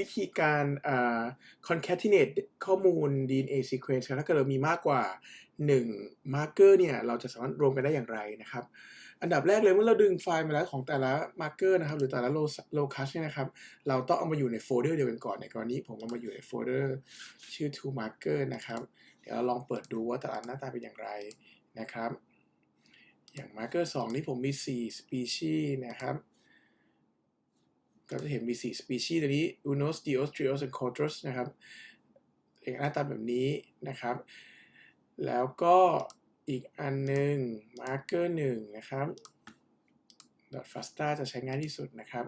วิธีการอ่า concatenate ข้อมูล DNA sequence ครับถ้าเกิดเรามีมากกว่า 1 marker เนี่ย เราจะสามารถรวมกันได้อย่างไรนะครับ อันดับแรกเลยเมื่อเราดึงไฟล์มาแล้วของแต่ละ marker นะครับ หรือแต่ละ locus เนี่ยนะครับ เราต้องเอามาอยู่ในโฟลเดอร์เดียวกันก่อนในกรณีผมเอามาอยู่ในโฟลเดอร์ชื่อ Two marker นะครับ เดี๋ยวเราลองเปิดดูว่าแต่ละหน้าตาเป็นอย่างไรนะครับ อย่าง marker 2 นี่ผมมี 4 species นะครับ ก็จะเห็นมี4 species ตัวนี้ unos dios trios and quadros นะครับเอกหน้าตาแบบนี้นะครับ แล้วก็อีกอันหนึ่ง marker 1 นะครับ dot fasta จะใช้ง่ายที่สุดนะครับ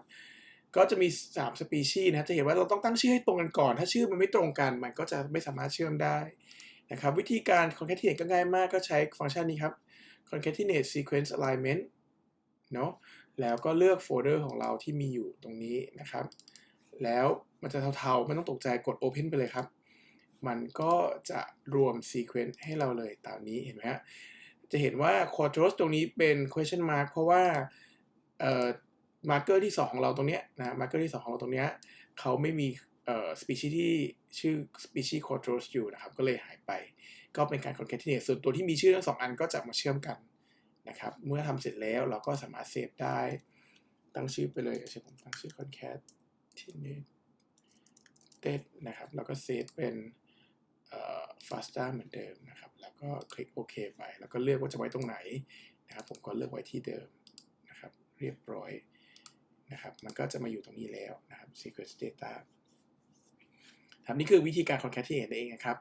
ก็จะมี3 species นะจะเห็นว่าเราต้องตั้งชื่อให้ตรงกันก่อน ถ้าชื่อมันไม่ตรงกัน มันก็จะไม่สามารถเชื่อมได้นะครับ วิธีการ concatenate ก็ง่ายมากก็ใช้ฟังก์ชันนี้ครับ concatenate sequence alignment เนาะแล้วก็เลือกโฟลเดอร์ของเราที่มีอยู่ตรงนี้นะครับ แล้วมันจะเทาๆไม่ต้องตกใจกด Open ไปเลยครับ มันก็จะรวม sequence ให้เราเลยตามนี้เห็นไหมฮะจะเห็นว่า quadros ตรงนี้เป็น question mark เพราะว่าเอ่อ marker ที่ 2 ของเราตรงเนี้ยนะ marker ที่ 2 ของเราตรงเนี้ยเขาไม่มีเอ่อ species ที่ชื่อ species quadros อยู่นะครับ ก็เลยหายไป ก็เป็นการ concatenate ส่วนตัวที่มีชื่อทั้งสองอันก็จะมาเชื่อมกัน นะครับ เมื่อทำเสร็จแล้วเราก็สามารถเซฟได้ ตั้งชื่อไปเลยเช่นผมตั้งชื่อ concatenate นะครับ แล้วก็เซฟเป็นเอ่อ fasta เหมือนเดิมนะครับ แล้วก็คลิกโอเคไป แล้วก็เลือกว่าจะไว้ตรงไหนนะครับ ผมก็เลือกไว้ที่เดิมนะครับ เรียบร้อยนะครับ มันก็จะมาอยู่ตรงนี้แล้วนะครับ sequence data ครับนี่คือวิธีการ concatenate นั่นเองนะครับ